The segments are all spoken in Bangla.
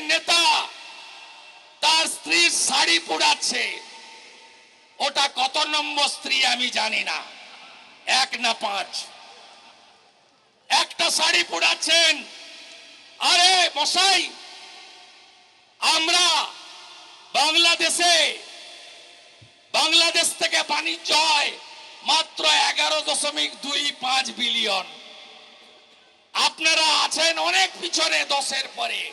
নেতা, তার স্ত্রীর শাড়ি পোড়াচ্ছে। ওটা কত নম্বর স্ত্রী আমি জানি না। এক না পাঁচ। একটা শাড়ি পোড়াচ্ছেন। আরে মশাই, আমরা বাংলাদেশে, বাংলাদেশ থেকে বাণিজ্য হয় মাত্র এগারো দশমিক দুই পাঁচ বিলিয়ন। আপনারা আছেন অনেক পিছনে দশের পরে।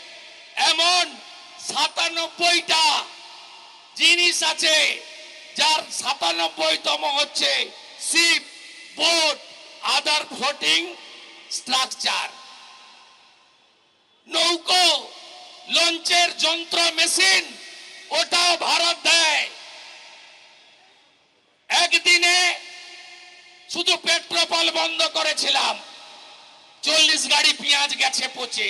এমন সাতানব্বইটা জিনিস আছে, যার সাতানব্বইতম হচ্ছে ship boat other floating structure. নৌকো, লঞ্চের যন্ত্র, মেশিন, ওটাও ভারত দেয়। একদিনে শুধু পেট্রোপল বন্ধ করেছিলাম, চল্লিশ গাড়ি পেঁয়াজ গেছে পচে।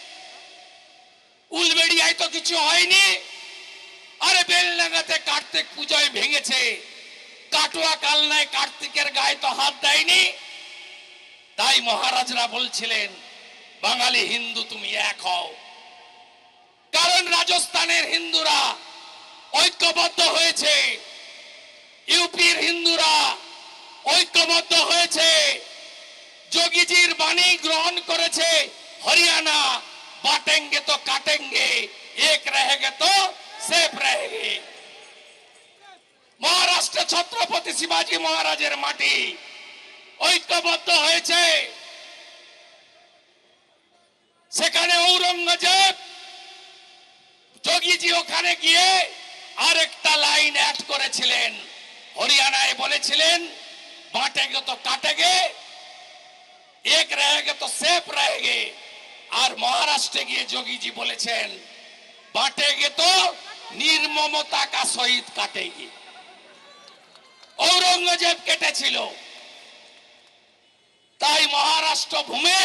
উলবেড়িয়ায় তো কিছু হয়নি। আরে বেলনাগাতে কার্তিক পুজোয় ভেঙেছে। কাটুয়া কালনায় কার্তিকের গায়ে তো হাত দেয়নি। তাই মহারাজরা বলছিলেন, বাঙালি হিন্দু তুমি এক হও। কারণ রাজস্থানের হিন্দুরা ঐক্যবদ্ধ হয়েছে। ইউপির হিন্দুরা ঐক্যবদ্ধ হয়েছে। যোগীজির বাণী গ্রহণ করেছে হরিয়ানা। বাটেঙ্গে তো কাটেঙ্গে এক रहेंगे তো সেফ रहेंगे মহারাষ্ট্রে ছত্রপতি শিবাজী মহারাজের মাটি ঐক্যবদ্ধ হয়েছে সেখানে ঔরঙ্গজেব যোগীজি ওখানে গিয়ে আরেকটা লাইন অ্যাড করেছিলেন হরিয়ানায় বলেছিলেন বাটেগে তো কাটেগে এক रहेंगे তো সেফ रहेंगे আর মহারাষ্ট্রে গিয়ে যোগীজি বলেছেন, বাটে গে তো নির্মমতা কা শহীদ কাটে কাটেগি ঔরঙ্গজেব কেটেছিল। তাই মহারাষ্ট্র ভূমে